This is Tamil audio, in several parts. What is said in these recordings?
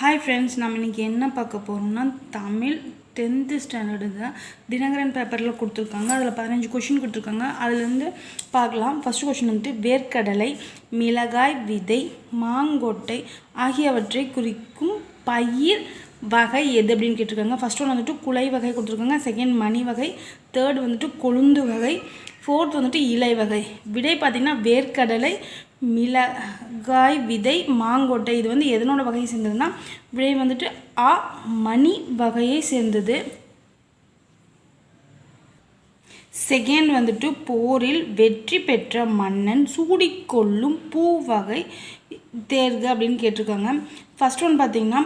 ஹாய் ஃப்ரெண்ட்ஸ் நம்ம இன்றைக்கி என்ன பார்க்க போகிறோம்னா தமிழ் டென்த்து ஸ்டாண்டர்டு தான் தினகரன் பேப்பரில் கொடுத்துருக்காங்க. அதில் பதினஞ்சு கொஷின் கொடுத்துருக்காங்க. அதுலேருந்து பார்க்கலாம். ஃபஸ்ட்டு கொஷின் வந்துட்டு வேர்க்கடலை மிளகாய் விதை மாங்கொட்டை ஆகியவற்றை குறிக்கும் பயிர் வகை எது அப்படின்னு கேட்டிருக்காங்க. ஃபஸ்ட் ஒன் வந்துட்டு குலை வகை கொடுத்துருக்காங்க. செகண்ட் மணி வகை. தேர்ட் வந்துட்டு கொழுந்து வகை. ஃபோர்த் வந்துட்டு இலை வகை. விடை பார்த்திங்கன்னா வேர்க்கடலை மிளகாய் விதை மாங்கொட்டை இது வந்து எதனோட வகையை சேர்ந்ததுன்னா விடை வந்துட்டு ஆ மணி வகையை சேர்ந்தது. செகண்ட் வந்துட்டு போரில் வெற்றி பெற்ற மன்னன் சூடிக்கொள்ளும் பூ வகை தேர்க அப்படின்னு கேட்டிருக்காங்க. ஃபர்ஸ்ட் ஒன் பார்த்திங்கன்னா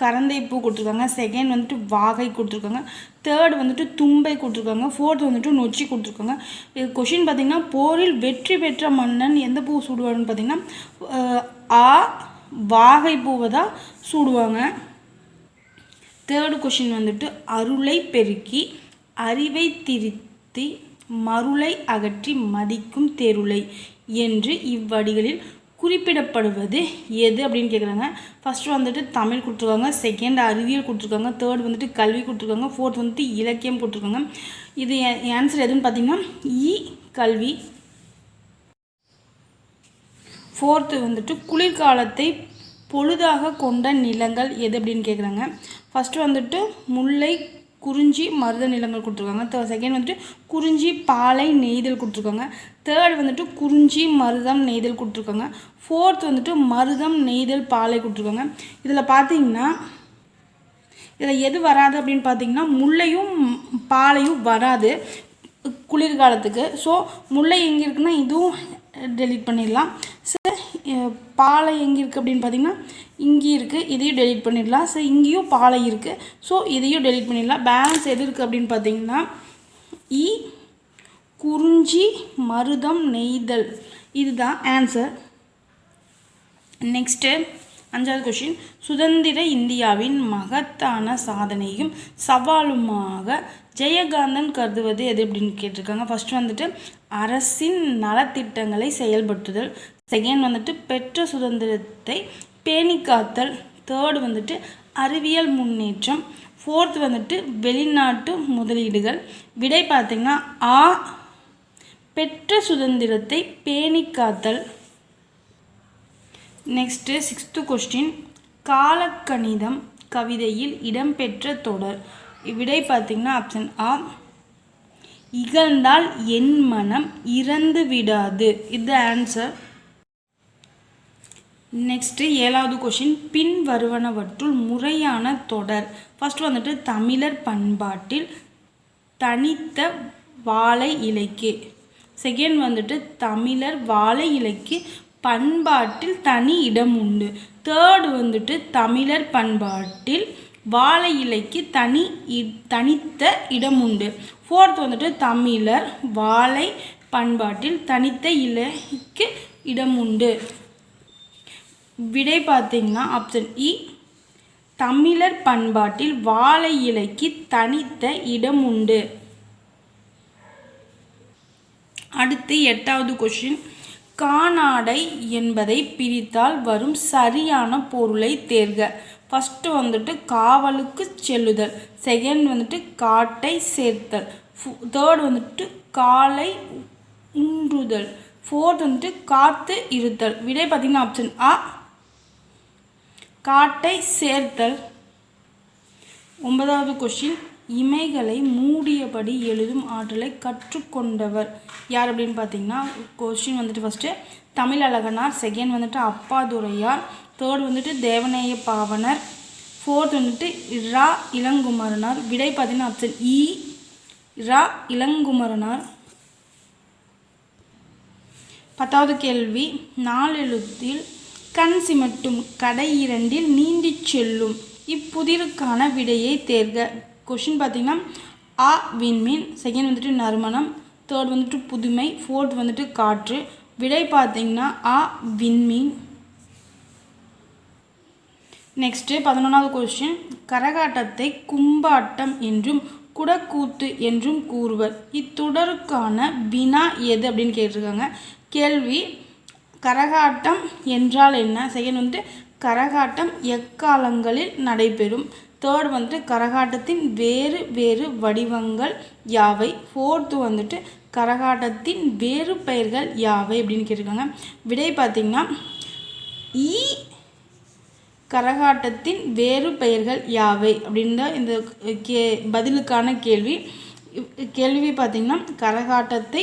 கரந்தை பூ கொடுத்துருக்காங்க. செகண்ட் வந்துட்டு வாகை கொடுத்துருக்காங்க. தேர்ட் வந்துட்டு தும்பை கொடுத்துருக்காங்க. ஃபோர்த் வந்துட்டு நொச்சி கொடுத்துருக்காங்க. இது கொஷின் பார்த்தீங்கன்னா போரில் வெற்றி பெற்ற மன்னன் எந்த பூ சூடுவாருன்னு பார்த்திங்கன்னா ஆ வாகை பூவை தான் சூடுவாங்க. தேர்டு கொஷின் வந்துட்டு அருளை பெருக்கி அறிவை திருத்தி மருளை அகற்றி மதிக்கும் தெருளை என்று இவ்வடிகளில் குறிப்பிடப்படுவது எது அப்படின்னு கேட்குறாங்க ஃபஸ்ட்டு வந்துட்டு தமிழ் கொடுத்துருக்காங்க. செகண்ட் அறிவியல் கொடுத்துருக்காங்க. தேர்ட் வந்துட்டு கல்வி கொடுத்துருக்காங்க. ஃபோர்த் வந்துட்டு இலக்கியம் கொடுத்துருக்காங்க. இது ஆன்சர் எதுன்னு பார்த்தீங்கன்னா இ கல்வி. ஃபோர்த்து வந்துட்டு குளிர்காலத்தை பொழுதாக கொண்ட நிலங்கள் எது அப்படின்னு கேட்குறாங்க ஃபஸ்ட்டு வந்துட்டு முல்லை குறிஞ்சி மருத நிலங்கள் கொடுத்துருக்காங்க. செகண்ட் வந்துட்டு குறிஞ்சி பாலை நெய்தல் கொடுத்துருக்காங்க. தேர்ட் வந்துட்டு குறிஞ்சி மருதம் நெய்தல் கொடுத்துருக்காங்க. ஃபோர்த் வந்துட்டு மருதம் நெய்தல் பாலை கொடுத்துருக்காங்க. இதில் பார்த்தீங்கன்னா இதில் எது வராது அப்படின்னு பார்த்தீங்கன்னா முல்லையும் பாலையும் வராது குளிர்காலத்துக்கு. ஸோ முல்லை எங்கே இருக்குன்னா இதுவும் டெலீட் பண்ணிடலாம். சார் பாலை எங்கே இருக்குது அப்படின்னு பார்த்தீங்கன்னா இங்கே இருக்குது இதையும் டெலிட் பண்ணிடலாம். ஸோ இங்கேயும் பாலை இருக்குது ஸோ இதையும் டெலிட் பண்ணிடலாம். பேலன்ஸ் எது இருக்குது அப்படின்னு பார்த்தீங்கன்னா இ குறிஞ்சி மருதம் நெய்தல். இதுதான் ஆன்சர் நெக்ஸ்ட்டு அஞ்சாவது கொஷின் சுதந்திர இந்தியாவின் மகத்தான சாதனையும் சவாலுமாக ஜெயகாந்தன் கருதுவது எது அப்படின்னு கேட்டிருக்காங்க. ஃபஸ்ட் வந்துட்டு அரசின் நலத்திட்டங்களை செயல்படுத்துதல். செகண்ட் வந்துட்டு பெற்ற சுதந்திரத்தை பேணிக்காத்தல் தேர்டு வந்துட்டு அறிவியல் முன்னேற்றம் ஃபோர்த் வந்துட்டு வெளிநாட்டு முதலீடுகள். விடை பார்த்திங்கன்னா ஆ பெற்ற சுதந்திரத்தை பேணி காத்தல் நெக்ஸ்ட்டு சிக்ஸ்த்து கொஸ்டின் காலக்கணிதம் கவிதையில் இடம்பெற்ற தொடர். விடை பார்த்தீங்கன்னா ஆப்ஷன் ஆ இகழ்ந்தால் என் மனம் இறந்து விடாது இது ஆன்சர் நெக்ஸ்ட்டு ஏழாவது கொஷின் பின் வருவனவற்றுள் முறையான தொடர். ஃபஸ்ட் வந்துட்டு தமிழர் பண்பாட்டில் தனித்த வாழை இலைக்கு. செகண்ட் வந்துட்டு தமிழர் வாழை இலைக்கு பண்பாட்டில் தனி இடம் உண்டு. தேர்டு வந்துட்டு தமிழர் பண்பாட்டில் வாழை இலைக்கு தனி இ- தனித்த இடம் உண்டு. ஃபோர்த் வந்துட்டு தமிழர் வாழை பண்பாட்டில் தனித்த இலைக்கு இடம் உண்டு. விடை பார்த்தீங்கன்னா ஆப்ஷன் இ e. தமிழர் பண்பாட்டில் வாழை இலைக்கு தனித்த இடம் உண்டு. அடுத்து எட்டாவது கொஷின் கானாடை என்பதை பிரித்தால் வரும் சரியான பொருளை தேர்க. ஃபஸ்ட்டு வந்துட்டு காவலுக்கு செல்லுதல். செகண்ட் வந்துட்டு காட்டை சேர்த்தல். தேர்ட் வந்துட்டு காலை உன்றுதல். ஃபோர்த் வந்துட்டு காத்து இருத்தல். விடை பார்த்தீங்கன்னா ஆப்ஷன் ஆ காட்டை சேர்த்தல். ஒன்பதாவது கொஷின் இமைகளை மூடியபடி எழுதும் ஆற்றலை கற்றுக்கொண்டவர். யார் அப்படின்னு பார்த்தீங்கன்னா கொஷின் வந்துட்டு ஃபஸ்ட்டு தமிழ் அழகனார் செகண்ட் வந்துட்டு அப்பாதுரையார் தேர்ட் வந்துட்டு தேவநேய பாவனர் ஃபோர்த் வந்துட்டு இரா இளங்குமரனார் விடை பார்த்தீங்கன்னா ஆப்ஷன் இ ரா இளங்குமரனார். பத்தாவது கேள்வி நாலெழுத்தில் கண் சிமட்டும் கடை இரண்டில் நீந்தி செல்லும். இப்புதிருக்கான விடையை தேர்க. கொஷின் பார்த்தீங்கன்னா ஆ விண்மீன் செகண்ட் வந்துட்டு நறுமணம் தேர்ட் வந்துட்டு புதுமை ஃபோர்த் வந்துட்டு காற்று. விடை பார்த்தீங்கன்னா ஆ விண்மீன் நெக்ஸ்ட்டு பதினொன்றாவது கொஸ்டின் கரகாட்டத்தை கும்பாட்டம் என்றும் குடக்கூத்து என்றும் கூறுவர். இத்தொடருக்கான வினா எது அப்படின்னு கேட்டிருக்காங்க. கேள்வி கரகாட்டம் என்றால் என்ன? செகண்ட் வந்துட்டு கரகாட்டம் எக்காலங்களில் நடைபெறும்? தேர்ட் வந்துட்டு கரகாட்டத்தின் வேறு வேறு வடிவங்கள் யாவை? ஃபோர்த்து வந்துட்டு கரகாட்டத்தின் வேறு பெயர்கள் யாவை அப்படின்னு கேட்டிருக்காங்க. விடை பார்த்திங்கன்னா ஈ கரகாட்டத்தின் வேறு பெயர்கள் யாவை? அப்படின்ற இந்த கே பதிலுக்கான கேள்வி. கேள்வி பார்த்திங்கன்னா கரகாட்டத்தை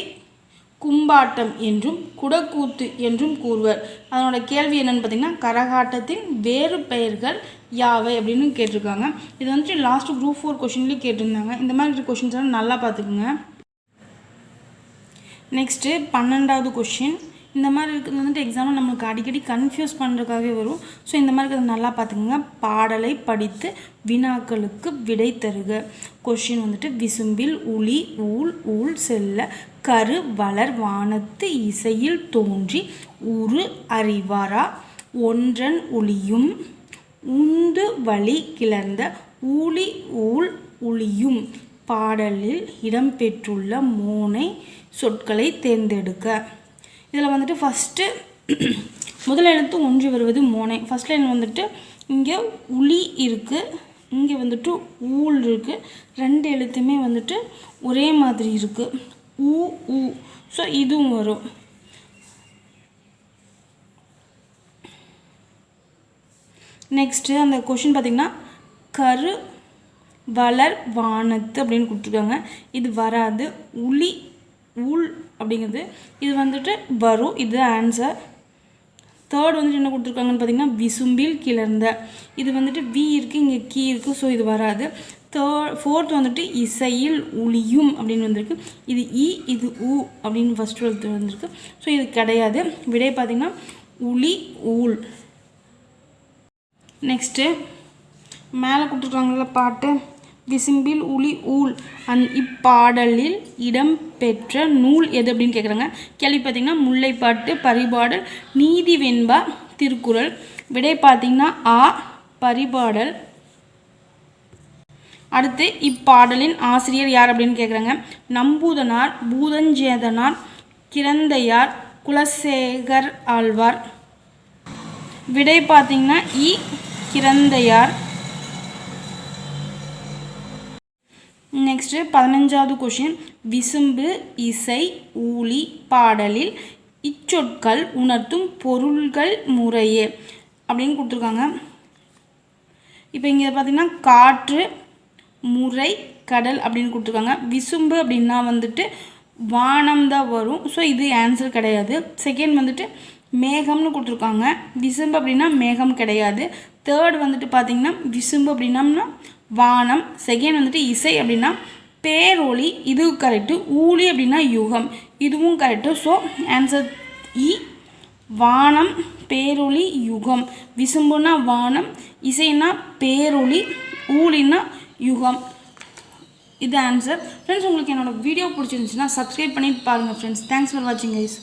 கும்பாட்டம் என்றும் குடக்கூத்து என்றும் கூறுவர். அதனோட கேள்வி என்னென்னு பார்த்தீங்கன்னா கரகாட்டத்தின் வேறு பெயர்கள் யாவை அப்படின்னு கேட்டிருக்காங்க. இது வந்துட்டு லாஸ்ட் குரூப் ஃபோர் கொஷின்லேயும் கேட்டிருந்தாங்க. இந்த மாதிரி கொஷின்ஸ் எல்லாம் நல்லா பார்த்துக்குங்க. நெக்ஸ்ட்டு பன்னெண்டாவது கொஷின் இந்த மாதிரி இருக்கிறது வந்துட்டு எக்ஸாமில் நம்மளுக்கு அடிக்கடி கன்ஃபியூஸ் பண்ணுறதுக்காகவே வரும். ஸோ இந்த மாதிரி இருக்கிறது நல்லா பார்த்துக்கோங்க. பாடலை படித்து வினாக்களுக்கு விடை தருக. கொஷின் வந்துட்டு விசும்பில் உளி ஊழ் ஊழ் செல்ல கரு வளர் வானத்து இசையில் தோன்றி உரு அறிவாரா ஒன்றன் ஒளியும் உந்து வழி கிளர்ந்த ஊழி ஊழ் உளியும் பாடலில் இடம்பெற்றுள்ள மோனை சொற்களை தேர்ந்தெடுக்க. இதில் வந்துட்டு ஃபஸ்ட்டு முதல் எழுத்து ஒன்று வருவது மோனை. ஃபஸ்ட் லைன் வந்துட்டு இங்கே உளி இருக்குது இங்கே வந்துட்டு ஊல் இருக்குது ரெண்டு எழுத்துமே வந்துட்டு ஒரே மாதிரி இருக்குது ஊ ஊ. ஸோ இதுவும் வரும். நெக்ஸ்ட்டு அந்த கொஷின் பார்த்திங்கன்னா கரு வளர் வானத்து அப்படின்னு கொடுத்துருக்காங்க. இது வராது. உளி ஊழ் அப்படிங்கிறது. இது வந்துட்டு வரும் இது ஆன்சர் தேர்ட் வந்துட்டு என்ன கொடுத்துருக்காங்கன்னு பார்த்தீங்கன்னா விசும்பில் கிளர்ந்த. இது வந்துட்டு வி இருக்குது இங்கே கீ இருக்குது ஸோ இது வராது. தேர்ட் ஃபோர்த் வந்துட்டு இசையில் உளியும் அப்படின்னு வந்திருக்கு. இது இ இது உ அப்படின்னு ஃபஸ்ட் எழுத்து வந்திருக்கு. ஸோ இது கிடையாது. விடை பார்த்திங்கன்னா உளி ஊல் நெக்ஸ்ட்டு மேலே கொடுத்துருக்காங்கள பாட்டு. விசும்பில் உளி ஊல் அந் இப்பாடலில் இடம்பெற்ற நூல் எது அப்படின்னு கேட்குறாங்க கேள்வி பார்த்திங்கன்னா முல்லைப்பாட்டு பரிபாடல் நீதி வெண்பா திருக்குறள். விடை பார்த்தீங்கன்னா ஆ பரிபாடல். அடுத்து இப்பாடலின் ஆசிரியர் யார் அப்படின்னு கேட்குறாங்க நம்பூதனார் பூதஞ்சேதனார் கிரந்தையார் குலசேகர் ஆழ்வார். விடை பார்த்தீங்கன்னா இ கிரந்தையார். நெக்ஸ்ட்டு பதினஞ்சாவது கொஷின் விசும்பு இசை ஊழி பாடலில் இச்சொற்கள் உணர்த்தும் பொருள்கள் முறையே அப்படின்னு கொடுத்துருக்காங்க. இப்போ இங்கே பார்த்தீங்கன்னா காற்று முறை கடல் அப்படின்னு கொடுத்துருக்காங்க. விசும்பு அப்படின்னா வந்துட்டு வானம் தான் வரும். ஸோ இது ஆன்சர் கிடையாது. செகண்ட் வந்துட்டு மேகம்னு கொடுத்துருக்காங்க. விசும்பு அப்படின்னா மேகம் கிடையாது. தேர்ட் வந்துட்டு பார்த்திங்கன்னா விசும்பு அப்படின்னம்னா வானம் செகண்ட் வந்துட்டு இசை அப்படின்னா பேரொளி இது கரெக்டு ஊழி அப்படின்னா யுகம். இதுவும் கரெக்டு ஸோ ஆன்சர் இ வானம் பேரொளி யுகம். விசும்புனா வானம் இசைனா பேரொளி ஊழினா யுகம். இது ஆன்சர் ஃப்ரெண்ட்ஸ் உங்களுக்கு என்னோடய வீடியோ பிடிச்சிருந்துச்சுன்னா சப்ஸ்கிரைப் பண்ணிட்டு பாருங்கள் ஃப்ரெண்ட்ஸ் தேங்க்ஸ் ஃபார் வாட்சிங் கைஸ்